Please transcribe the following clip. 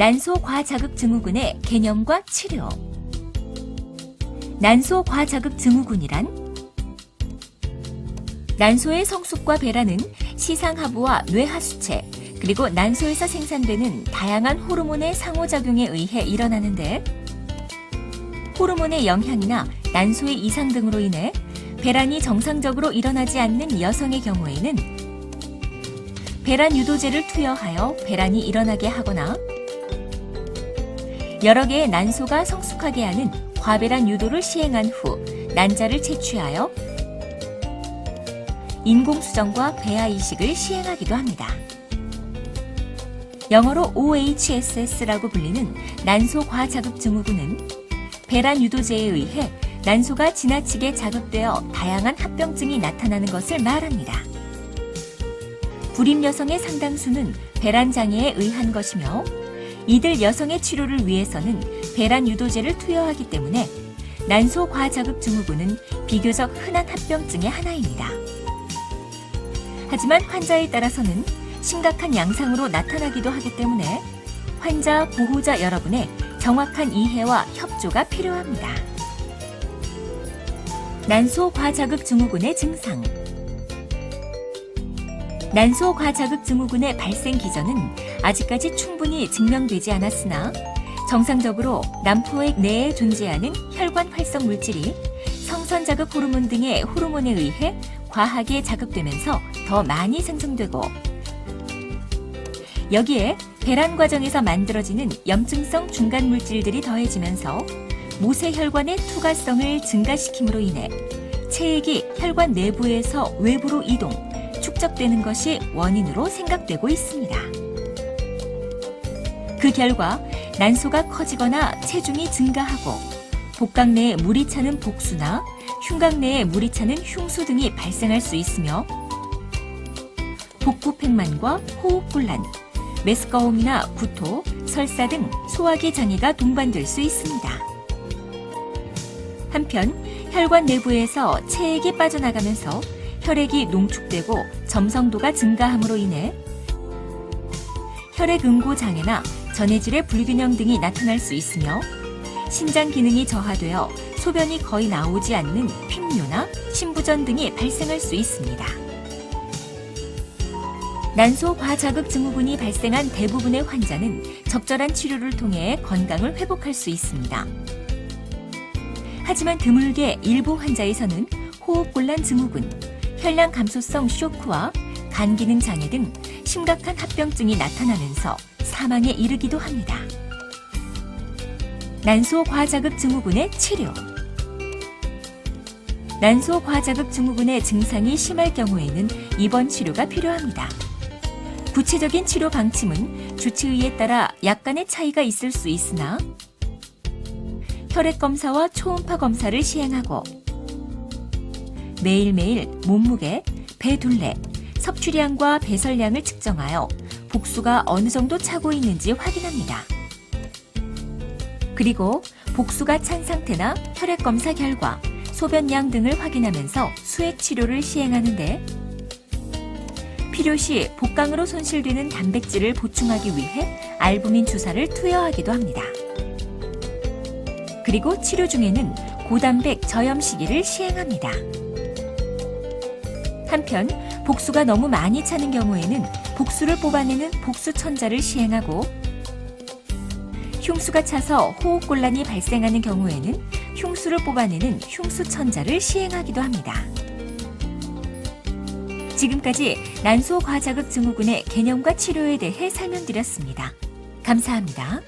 난소 과자극 증후군의 개념과 치료. 난소 과자극 증후군이란 난소의 성숙과 배라는 시상하부와 뇌하수체, 그리고 난소에서 생산되는 다양한 호르몬의 상호작용에 의해 일어나는데, 호르몬의 영향이나 난소의 이상 등으로 인해 배란이 정상적으로 일어나지 않는 여성의 경우에는 배란 유도제를 투여하여 배란이 일어나게 하거나 여러 개의 난소가 성숙하게 하는 과배란 유도를 시행한 후 난자를 채취하여 인공수정과 배아 이식을 시행하기도 합니다. 영어로 OHSS라고 불리는 난소 과 자극 증후군은 배란 유도제에 의해 난소가 지나치게 자극되어 다양한 합병증이 나타나는 것을 말합니다. 불임 여성의 상당수는 배란 장애에 의한 것이며 이들 여성의 치료를 위해서는 배란 유도제를 투여하기 때문에 난소 과자극 증후군은 비교적 흔한 합병증의 하나입니다. 하지만 환자에 따라서는 심각한 양상으로 나타나기도 하기 때문에 환자 보호자 여러분의 정확한 이해와 협조가 필요합니다. 난소 과자극 증후군의 증상 난소 과자극 증후군의 발생 기전은 아직까지 충분히 증명되지 않았으나 정상적으로 난포액 내에 존재하는 혈관 활성 물질이 성선 자극 호르몬 등의 호르몬에 의해 과하게 자극되면서 더 많이 생성되고 여기에 배란 과정에서 만들어지는 염증성 중간 물질들이 더해지면서 모세혈관의 투과성을 증가시킴으로 인해 체액이 혈관 내부에서 외부로 이동, 축적되는 것이 원인으로 생각되고 있습니다. 그 결과 난소가 커지거나 체중이 증가하고 복강 내에 물이 차는 복수나 흉곽 내에 물이 차는 흉수 등이 발생할 수 있으며 복부 팽만과 호흡곤란, 메스꺼움이나 구토, 설사 등 소화기 장애가 동반될 수 있습니다. 한편 혈관 내부에서 체액이 빠져나가면서 혈액이 농축되고 점성도가 증가함으로 인해 혈액 응고 장애나 전해질의 불균형 등이 나타날 수 있으며 신장 기능이 저하되어 소변이 거의 나오지 않는 핍뇨나 신부전 등이 발생할 수 있습니다. 난소 과자극 증후군이 발생한 대부분의 환자는 적절한 치료를 통해 건강을 회복할 수 있습니다. 하지만 드물게 일부 환자에서는 호흡곤란 증후군, 혈량 감소성 쇼크와 간 기능 장애 등 심각한 합병증이 나타나면서 사망에 이르기도 합니다. 난소 과자극 증후군의 치료. 난소 과자극 증후군의 증상이 심할 경우에는 입원 치료가 필요합니다. 구체적인 치료 방침은 주치의에 따라 약간의 차이가 있을 수 있으나 혈액 검사와 초음파 검사를 시행하고 매일매일 몸무게, 배 둘레, 섭취량과 배설량을 측정하여 복수가 어느 정도 차고 있는지 확인합니다. 그리고 복수가 찬 상태나 혈액 검사 결과, 소변량 등을 확인하면서 수액 치료를 시행하는데 필요시 복강으로 손실되는 단백질을 보충하기 위해 알부민 주사를 투여하기도 합니다. 그리고 치료 중에는 고단백 저염 시기를 시행합니다. 한편 복수가 너무 많이 차는 경우에는 복수를 뽑아내는 복수천자를 시행하고 흉수가 차서 호흡곤란이 발생하는 경우에는 흉수를 뽑아내는 흉수천자를 시행하기도 합니다. 지금까지 난소 과자극 증후군의 개념과 치료에 대해 설명드렸습니다. 감사합니다.